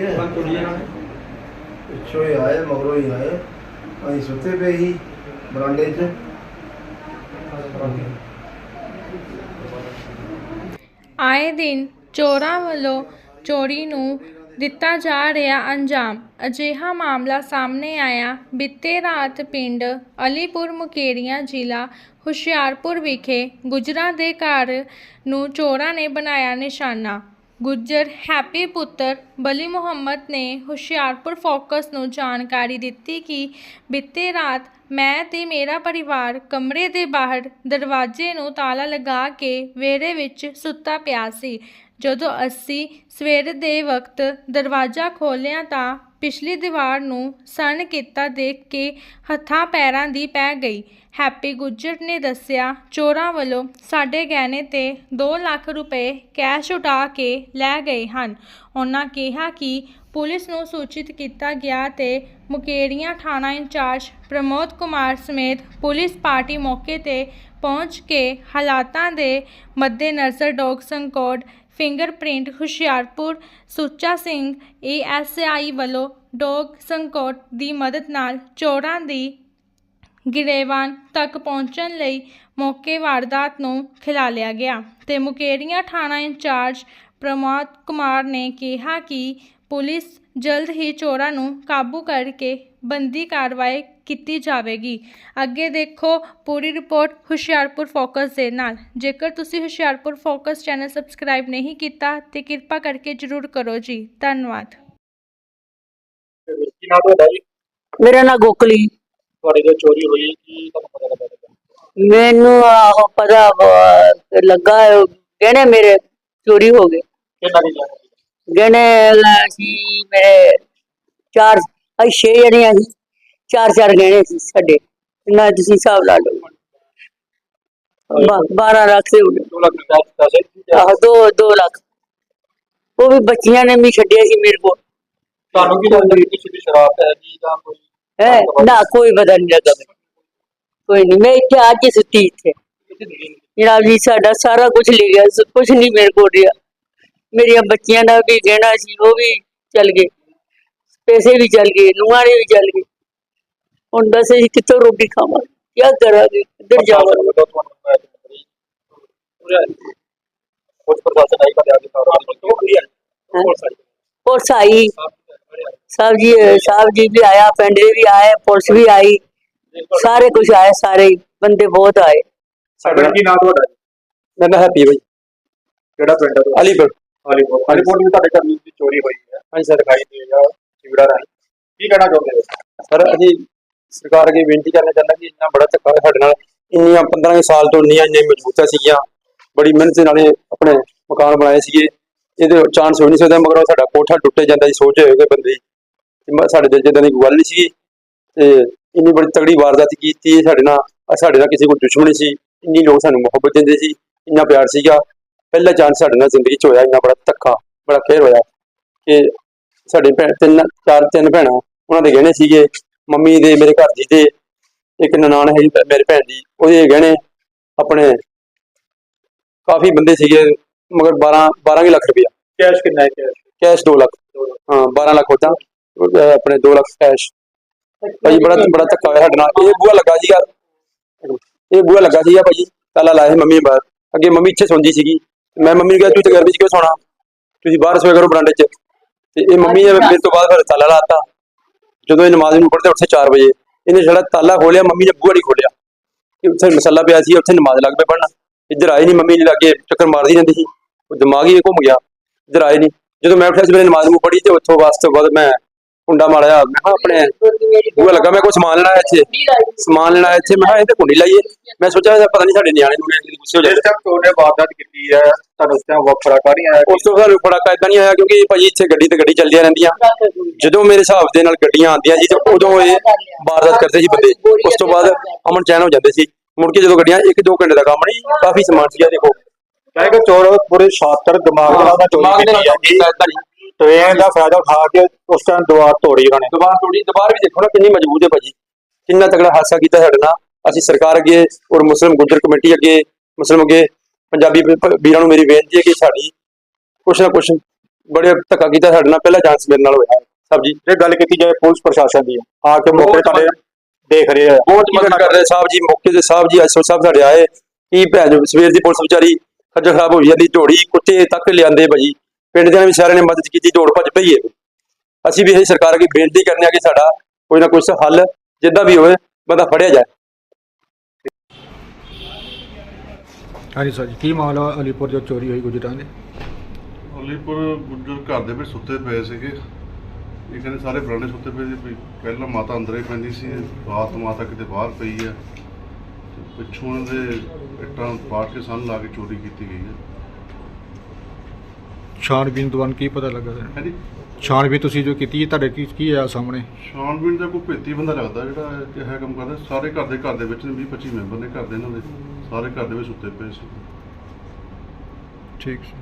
ਹੈ ਬੰਦ ਤੋੜੀ ਇਹਨਾਂ ਨੇ ਪਿੱਛੋਂ ਹੀ ਆਏ ਮਗਰੋਂ ਹੀ ਆਏ। ਅਸੀਂ ਸੁੱਤੇ ਪਏ ਸੀ ਬਰਾਂਡੇ 'ਚ। ਆਏ ਦਿਨ ਚੋਰਾਂ ਵੱਲੋਂ ਚੋਰੀ ਨੂੰ ਦਿੱਤਾ ਜਾ ਰਿਹਾ ਅੰਜਾਮ। ਅਜਿਹਾ ਮਾਮਲਾ ਸਾਹਮਣੇ ਆਇਆ। ਬੀਤੇ ਰਾਤ ਪਿੰਡ ਅਲੀਪੁਰ ਮੁਕੇਰੀਆਂ ਜ਼ਿਲ੍ਹਾ ਹੁਸ਼ਿਆਰਪੁਰ ਵਿਖੇ ਗੁਜਰਾਂ ਦੇ ਘਰ ਨੂੰ ਚੋਰਾਂ ਨੇ ਬਣਾਇਆ ਨਿਸ਼ਾਨਾ। ਗੁੱਜਰ ਹੈਪੀ ਪੁੱਤਰ ਬਲੀ ਮੁਹੰਮਦ ਨੇ ਹੁਸ਼ਿਆਰਪੁਰ ਫੋਕਸ ਨੂੰ ਜਾਣਕਾਰੀ ਦਿੱਤੀ ਕਿ ਬੀਤੇ ਰਾਤ ਮੈਂ ਤੇ ਮੇਰਾ ਪਰਿਵਾਰ ਕਮਰੇ ਦੇ ਬਾਹਰ ਦਰਵਾਜ਼ੇ ਨੂੰ ਤਾਲਾ ਲਗਾ ਕੇ ਵਿਹੜੇ ਵਿੱਚ ਸੁੱਤਾ ਪਿਆ ਸੀ। ਜਦੋਂ ਅਸੀਂ ਸਵੇਰ ਦੇ ਵਕਤ ਦਰਵਾਜ਼ਾ ਖੋਲ੍ਹਿਆ ਤਾਂ ਪਿਛਲੀ ਦੀਵਾਰ ਨੂੰ ਸਣ ਕੀਤਾ ਦੇਖ ਕੇ ਹੱਥਾਂ ਪੈਰਾਂ ਦੀ ਪੈ ਗਈ। ਹੈਪੀ ਗੁੱਜਰ ਨੇ ਦੱਸਿਆ, ਚੋਰਾਂ ਵੱਲੋਂ ਸਾਡੇ ਗਹਿਣੇ ਤੇ 2 ਲੱਖ ਰੁਪਏ ਕੈਸ਼ ਉਟਾ ਕੇ ਲੈ ਗਏ ਹਨ। ਉਹਨਾਂ ਕਿਹਾ ਕਿ ਪੁਲਿਸ ਨੂੰ ਸੂਚਿਤ ਕੀਤਾ ਗਿਆ ਤੇ ਮੁਕੇਰੀਆਂ ਥਾਣਾ ਇੰਚਾਰਜ ਪ੍ਰਮੋਦ ਕੁਮਾਰ ਸਮੇਤ ਪੁਲਿਸ ਪਾਰਟੀ ਮੌਕੇ ਤੇ ਪਹੁੰਚ ਕੇ ਹਾਲਾਤਾਂ ਦੇ ਮੱਦੇਨਜ਼ਰ dog ਸੰਕੋਡ fingerprint Hoshiarpur, Sucha Singh ASI ਵੱਲੋਂ ਡੌਗ ਸੰਕੋਟ ਦੀ ਮਦਦ ਨਾਲ ਚੋਰਾਂ ਦੀ ਗਿਰੇਵਾਨ ਤੱਕ ਪਹੁੰਚਣ ਲਈ ਮੌਕੇ ਵਾਰਦਾਤ ਨੂੰ ਖਿਲਾਲਿਆ ਗਿਆ ਤੇ ਮੁਕੇਰੀਆਂ ਥਾਣਾ ਇੰਚਾਰਜ ਪ੍ਰਮੋਦ ਕੁਮਾਰ ਨੇ ਕਿਹਾ ਕਿ ਪੁਲਿਸ ਜਲਦ ਹੀ ਚੋਰਾਂ ਨੂੰ ਕਾਬੂ ਕਰਕੇ ਬੰਦੀ ਕਾਰਵਾਈ ਕੀਤੀ ਜਾਵੇਗੀ। ਅੱਗੇ ਦੇਖੋ ਪੂਰੀ ਰਿਪੋਰਟ ਹੁਸ਼ਿਆਰਪੁਰ ਫੋਕਸ ਦੇ ਨਾਲ। ਜੇਕਰ ਤੁਸੀਂ ਹੁਸ਼ਿਆਰਪੁਰ ਫੋਕਸ ਚੈਨਲ ਸਬਸਕ੍ਰਾਈਬ ਨਹੀਂ ਕੀਤਾ ਤੇ ਕਿਰਪਾ ਕਰਕੇ ਜਰੂਰ ਕਰੋ ਜੀ। ਧੰਨਵਾਦ। ਕੀ ਨਾਮ ਤੁਹਾਡਾ ਜੀ? ਮੇਰਾ ਨਾਂ ਗੋਕਲੀ। ਤੁਹਾਡੇ ਜੋ ਚੋਰੀ ਹੋਈ ਕੀ ਤੁਹਾਨੂੰ ਪਤਾ ਲੱਗਾ? ਮੈਨੂੰ ਆਹੋ ਪਤਾ ਲੱਗਾ ਗਹਿਣੇ ਮੇਰੇ ਚੋਰੀ ਹੋ ਗਏ। ਕਿੰਨਾ ਦੀ ਜਾਣਾ ਸੀ ਗਹਿਣੇ ਸੀ ਮੇਰੇ ਚਾਰ ਅਸੀਂ ਛੇ ਜਣੇ ਅਸੀਂ ਚਾਰ ਚਾਰ ਗਹਿਣੇ ਸੀ ਸਾਡੇ ਨਾ ਤੁਸੀਂ ਹਿਸਾਬ ਲਾ ਲਓ 12 ਲੱਖ ਦੇ ਹੋਣੇ 2 ਲੱਖ ਦਾ ਦਿੱਤਾ ਸੀ ਆਹੋ ਦੋ ਦੋ ਲੱਖ ਉਹ ਵੀ ਬੱਚੀਆਂ ਨੇ ਵੀ ਛੱਡਿਆ ਸੀ ਮੇਰੇ ਕੋਲ ਤੁਹਾਨੂੰ ਕੀ ਲੱਗਦਾ ਕਿ ਕਿਸੇ ਦੀ ਸ਼ਰਾਬ ਹੈ ਜੀ ਜਾਂ ਕੋਈ ਹੈ ਨਾ ਕੋਈ ਪਤਾ ਨਹੀਂ ਲੱਗਾ ਮੈਨੂੰ। ਕੋਈ ਨਹੀਂ ਮੈਂ ਇੱਥੇ ਅੱਜ ਹੀ ਸੁੱਤੀ ਇੱਥੇ ਕਿਸੇ ਦੀ ਨਹੀਂ ਜਨਾਬ ਜੀ ਸਾਡਾ ਸਾਰਾ ਕੁਝ ਲੈ ਗਿਆ ਕੁਝ ਨਹੀਂ ਮੇਰੇ ਕੋਲ ਰਿਹਾ ਮੇਰੀਆਂ ਬੱਚੀਆਂ ਦਾ ਵੀ ਗਹਿਣਾ ਸੀ ਉਹ ਵੀ ਚਲ ਗਏ ਪੈਸੇ ਵੀ ਚਲ ਗਏ ਨੂੰਹਾਂ ਵੀ ਚਲ ਗਏ ਹੁਣ ਦੱਸ ਅਸੀਂ ਕਿੱਥੋਂ ਰੋਟੀ ਖਾਵਾਂਗੇ? ਕੀ ਕਰਾਂਗੇ? ਕਿੱਧਰ ਜਾਵਾਂਗੇ ਵੱਲੋਂ ਤੁਹਾਨੂੰ ਮੈਂ ਜੀ ਪੂਰਾ ਕੁਝ ਪ੍ਰਸ਼ਾਸਨ ਆਈ ਕਰਿਆ ਕਿ ਸਾਰਾ ਤੋਂ ਕਲੀਅਰ ਹੋਰ ਸਾਰੀ ਔਰ ਸਾਈ ਸਾਹਿਬ ਜੀ ਸਾਹਿਬ ਜੀ ਵੀ ਆਇਆ ਪਿੰਡ ਦੇ ਵੀ ਆਏ ਪੁਲਿਸ ਵੀ ਆਈ। ਸਾਰੇ ਕੁਝ ਆਏ ਸਾਰੇ ਹੀ, ਬੰਦੇ ਬਹੁਤ ਆਏ। ਸਾਡਾ ਕੀ ਨਾਮ ਤੁਹਾਡਾ ਮੇਰਾ ਨਾਮ ਹੈਪੀ ਬਾਈ। ਕਿਹੜਾ ਪਿੰਡ ਹੈ ਅਲੀਪੁਰ। ਹਾਲੀਪੁਰ ਹਾਲੀਪੁਰ ਵਿੱਚ ਤੁਹਾਡੇ ਘਰ ਦੀ ਚੋਰੀ ਹੋਈ ਹੈ। ਹਾਂਜੀ ਸਰ। ਦਿਖਾਈ ਦੇ ਜਾਂ ਚਿਵੜਾ ਰਾਈ ਕੀ ਕਹਿਣਾ ਚਾਹੁੰਦੇ ਹੋ ਸਰ ਅਸੀਂ ਸਰਕਾਰ ਅੱਗੇ ਬੇਨਤੀ ਕਰਨਾ ਚਾਹੁੰਦਾ ਕਿ ਇੰਨਾ ਬੜਾ ਧੱਕਾ ਸਾਡੇ ਨਾਲ ਇੰਨੀਆਂ 15 ਸਾਲ ਤੋਂ ਇੰਨੀਆਂ ਇੰਨੀਆਂ ਮਜ਼ਬੂਤਾਂ ਸੀਗੀਆਂ, ਬੜੀ ਮਿਹਨਤ ਦੇ ਆਪਣੇ ਮਕਾਨ ਬਣਾਏ ਸੀਗੇ। ਇਹਦੇ ਚਾਂਸ ਹੋ ਨਹੀਂ ਸਕਦਾ, ਮਗਰ ਸਾਡਾ ਕੋਠਾ ਟੁੱਟੇ ਜਾਂਦਾ ਸੀ, ਸੋਚ ਹੋਏਗਾ ਬੰਦੇ। ਤੇ ਸਾਡੇ ਦਿਲ 'ਚ ਦੀ ਕੋਈ ਗੱਲ ਨਹੀਂ ਸੀਗੀ। ਤੇ ਇੰਨੀ ਬੜੀ ਤਗੜੀ ਵਾਰਦਾਤ ਕੀਤੀ ਸਾਡੇ ਨਾਲ ਸਾਡੇ ਨਾਲ ਕਿਸੇ ਕੋਈ ਦੁਸ਼ਮਣੀ ਸੀ। ਇੰਨੀ ਲੋਕ ਸਾਨੂੰ ਮੁਹੱਬਤ ਦਿੰਦੇ ਸੀ, ਇੰਨਾ ਪਿਆਰ ਸੀਗਾ। ਪਹਿਲਾ ਚਾਂਸ ਸਾਡੇ ਨਾਲ ਜ਼ਿੰਦਗੀ 'ਚ ਹੋਇਆ, ਇੰਨਾ ਬੜਾ ਧੱਕਾ, ਬੜਾ ਖੇਰ ਹੋਇਆ ਕਿ ਸਾਡੇ ਭੈਣ ਤਿੰਨ, ਚਾਰ, ਤਿੰਨ ਭੈਣਾਂ, ਉਹਨਾਂ ਦੇ ਗਹਿਣੇ ਸੀਗੇ। ਮੰਮੀ ਦੇ ਮੇਰੇ ਘਰ ਦੀ ਦੇ ਇੱਕ ਨਨਾਣ ਹੈ ਜੀ ਮੇਰੇ ਭੈਣ ਦੀ ਉਹਦੇ ਗਹਿਣੇ ਆਪਣੇ ਕਾਫੀ ਬੰਦੇ ਸੀਗੇ ਮਗਰ 12 12 ਲੱਖ ਰੁਪਇਆ। ਕੈਸ਼ ਕਿੰਨਾ ਹੈ ਕੈਸ਼ ਕੈਸ਼ 2 ਲੱਖ। ਹਾਂ 12 ਲੱਖ ਉਦਾਂ ਆਪਣੇ 2 ਲੱਖ ਕੈਸ਼ ਭਾਈ ਬੜਾ ਬੜਾ ਧੱਕਾ ਹੋਇਆ ਸਾਡੇ ਨਾਲ। ਇਹ ਬੂਆ ਲੱਗਾ ਸੀਗਾ। ਇਹ ਬੂਆ ਲੱਗਾ ਸੀਗਾ ਭਾਈ ਤਾਲਾ ਲਾਇਆ ਮੰਮੀ ਬਾਹਰ। ਅੱਗੇ ਮੰਮੀ ਇੱਥੇ ਸੌਂਦੀ ਸੀਗੀ। ਮੈਂ ਮੰਮੀ ਨੂੰ ਕਿਹਾ ਤੂੰ ਤੇ ਘਰ ਵਿੱਚ ਕਿਉਂ ਸੌਣਾ? ਤੁਸੀਂ ਬਾਹਰ ਸੋਇਆ ਕਰੋ ਬਰਾਂਡੇ 'ਚ। ਤੇ ਇਹ ਮੰਮੀ ਮੇਰੇ ਤੋਂ ਬਾਅਦ ਫਿਰ ਤਾਲਾ ਲਾਤਾ ਜਦੋਂ ਇਹ ਨਮਾਜ਼ ਨੂੰ ਪੜ੍ਹਦੇ ਉੱਥੇ 4 ਵਜੇ। ਇਹਨੇ ਜਿਹੜਾ ਤਾਲਾ ਖੋਲਿਆ, ਮੰਮੀ ਨੇ ਬੂਹਾ ਨਹੀਂ ਖੋਲਿਆ। ਕਿ ਉੱਥੇ ਮਸੱਲਾ ਪਿਆ ਸੀ, ਉੱਥੇ ਨਮਾਜ਼ ਲੱਗ ਪਏ ਪੜ੍ਹਨ। ਇੱਧਰ ਆਏ ਨਹੀਂ ਮੰਮੀ ਲਾਗੇ ਚੱਕਰ ਮਾਰਦੀ ਰਹਿੰਦੀ ਸੀ। ਉਹ ਦਿਮਾਗ ਹੀ ਘੁੰਮ ਗਿਆ। ਇੱਧਰ ਆਏ ਨਹੀਂ ਜਦੋਂ ਮੈਂ ਉੱਠਿਆ, ਸਵੇਰੇ ਨਮਾਜ਼ ਨੂੰ ਪੜ੍ਹੀ ਤੇ ਉੱਥੋਂ ਵਾਸਤੇ ਬਾਅਦ ਮੈਂ ਕੁੰਡਾ ਮਾਰਿਆ ਮੈਂ ਕਿਹਾ ਆਪਣੇ ਬੂਹਾ ਲੱਗਾ ਮੈਂ ਕੋਈ ਸਮਾਨ ਲੈਣਾ ਇੱਥੇ? ਸਮਾਨ ਲੈਣਾ ਇੱਥੇ ਮੈਂ ਕਿਹਾ ਇਹ ਤੇ ਕੁੰਡੀ ਲਾਈਏ। ਮੈਂ ਸੋਚਿਆ ਪਤਾ ਨਹੀਂ ਸਾਡੇ ਨਿਆਣੇ ਨੂੰ ਗੁੱਸੇ ਹੋ ਜਿਸ ਜਾਏ ਟਾਈਮ ਤੁਹਾਡੇ ਵਾਰਦਾਤ ਕੀਤੀ ਹੈ ਤੁਹਾਨੂੰ ਉਸ ਟਾਈਮ ਵਫਰਾ ਕਰ ਨਹੀਂ ਆਇਆ? ਉਸ ਤੋਂ ਬਾਅਦ ਬੜਾ ਕਾਇਦਾ ਨਹੀਂ ਆਇਆ ਕਿਉਂਕਿ ਭਾਜੀ ਇੱਥੇ ਗੱਡੀ ਤੇ ਗੱਡੀ ਚੱਲਦੀਆਂ ਰਹਿੰਦੀਆਂ। ਜਦੋਂ ਮੇਰੇ ਹਿਸਾਬ ਦੇ ਨਾਲ ਗੱਡੀਆਂ ਆਉਂਦੀਆਂ ਸੀ ਤੇ ਉਦੋਂ ਇਹ ਵਾਰਦਾਤ ਕਰਦੇ ਸੀ ਬੰਦੇ। ਉਸ ਤੋਂ ਬਾਅਦ ਅਮਨ ਚੈਨ ਹੋ ਜਾਂਦੇ ਸੀ। ਮੁੜ ਕੇ ਜਦੋਂ ਗੱਡੀਆਂ ਇੱਕ ਦੋ ਘੰਟੇ ਦਾ ਕੰਮ ਨਹੀਂ ਕਾਫੀ ਸਮਾਨ ਸੀਗਾ ਦੇਖੋ। ਕਹੇਗਾ ਚੋਰ ਪੂਰੇ ਸ਼ਾਤਰ ਦਿਮਾਗ ਨਾਲ ਚੋਰੀ ਕੀਤੀ ਹੈ। ਕਾਇਦਾ ਨਹੀਂ ਟ੍ਰੇਨ ਦਾ ਫਾਇਦਾ ਉਠਾ ਕੇ ਉਸ ਟਾਈਮ ਦੁਆਰ ਤੋੜੀ ਉਹਨਾਂ ਨੇ। ਤੋੜੀ ਦੁਬਾਰ ਵੀ ਦੇਖੋ ਨਾ ਕਿੰਨੀ ਮਜ਼ਬੂਤ ਹੈ ਭਾਜੀ। ਕਿੰਨਾ ਤਗੜਾ ਹਾਦਸਾ ਕੀਤਾ ਸਾਡੇ ਨਾਲ। ਅਸੀਂ ਸਰਕਾਰ ਅੱਗੇ ਔਰ ਮੁਸਲਿਮ ਗੁੱਜਰ ਕਮੇਟੀ ਅੱਗੇ ਮੁਸਲਿਮ ਅੱਗੇ ਪੰਜਾਬੀ ਵੀਰਾਂ ਨੂੰ ਮੇਰੀ ਬੇਨਤੀ ਹੈ ਕਿ ਸਾਡੀ ਕੁਛ ਨਾ ਕੁਛ ਬੜੇ ਧੱਕਾ ਕੀਤਾ ਸਾਡੇ ਨਾਲ। ਪਹਿਲਾ ਚਾਂਸ ਮੇਰੇ ਨਾਲ ਹੋਇਆ। ਸਾਹਿਬ ਜੀ ਜੇ ਗੱਲ ਕੀਤੀ ਜਾਏ ਪੁਲਿਸ ਪ੍ਰਸ਼ਾਸਨ ਦੀ। ਆ ਕੇ ਮੌਕੇ ਤੁਹਾਡੇ ਦੇਖ ਰਹੇ ਆ। ਬਹੁਤ ਮਦਦ ਕਰ ਰਹੇ ਸਾਹਿਬ ਜੀ ਮੌਕੇ ਤੇ ਸਾਹਿਬ ਜੀ ਐਸਓ ਸਾਹਿਬ ਸਾਡੇ ਆਏ। ਕੀ ਭੈਣ ਸਵੇਰ ਦੀ ਪੁਲਿਸ ਵਿਚਾਰੀ ਖੱਜਲ ਖਰਾਬ ਹੋਈ ਜਾਂਦੀ ਢੋੜੀ ਕੁੱਤੇ ਤੱਕ ਲਿਆਂਦੇ ਭਾਜੀ। ਪਿੰਡ ਦੇ ਵੀ ਸਾਰਿਆਂ ਨੇ ਮਦਦ ਕੀਤੀ ਢੋੜ ਭੱਜ ਪਈ ਹੈ ਅਸੀਂ ਵੀ ਇਹ ਸਰਕਾਰ ਅੱਗੇ ਬੇਨਤੀ ਕਰਨੇ ਆ ਕਿ ਸਾਡਾ ਕੋਈ ਨਾ ਕੋਈ ਹੱਲ ਜਿੱਦਾਂ ਵੀ ਹੋਵੇ ਬੰਦਾ ਫੜਿਆ ਜਾਏ। ਹਾਂਜੀ ਸਰ ਜੀ ਕੀ ਮਾਮਲਾ ਅਲੀਪੁਰ ਜੋ ਚੋਰੀ ਹੋਈ ਗੁਜਰਾਂ ਦੇ? ਅਲੀਪੁਰ ਗੁੱਜਰ ਘਰ ਦੇ ਵਿੱਚ ਸੁੱਤੇ ਪਏ ਸੀਗੇ। ਇਹ ਕਹਿੰਦੇ ਸਾਰੇ ਬਰਾਂਡੇ ਸੁੱਤੇ ਪਏ ਸੀ ਵੀ ਪਹਿਲਾਂ ਮਾਤਾ ਅੰਦਰ ਹੀ ਪੈਂਦੀ ਸੀ ਰਾਤ ਮਾਤਾ ਕਿਤੇ ਬਾਹਰ ਪਈ ਹੈ ਤੇ ਪਿੱਛੋਂ ਦੇ ਇੱਟਾਂ ਪਾੜ ਕੇ ਸਾਨੂੰ ਲਾ ਕੇ ਚੋਰੀ ਕੀਤੀ ਗਈ ਹੈ ਛਾਣਬੀਨ ਦੌਰਾਨ ਕੀ ਪਤਾ ਲੱਗਾ ਸਰ? ਹਾਂਜੀ। ਛਾਣਬੀਨ ਤੁਸੀਂ ਜੋ ਕੀਤੀ ਹੈ ਤੁਹਾਡੇ ਕੀ ਕੀ ਆਇਆ ਸਾਹਮਣੇ? ਛਾਣਬੀਣ ਦਾ ਕੋਈ ਭੇਤੀ ਬੰਦਾ ਲੱਗਦਾ ਜਿਹੜਾ ਇਹ ਕੰਮ ਕਰਦਾ ਸਾਰੇ ਘਰ ਦੇ ਘਰ ਦੇ ਵਿੱਚ ਨੇ 20 25 ਮੈਂਬਰ ਨੇ ਘਰ ਦੇ ਇਹਨਾਂ ਦੇ ਸਾਰੇ ਘਰ ਦੇ ਵਿੱਚ ਸੁੱਤੇ ਪਏ ਸੀ। ਠੀਕ ਸੀ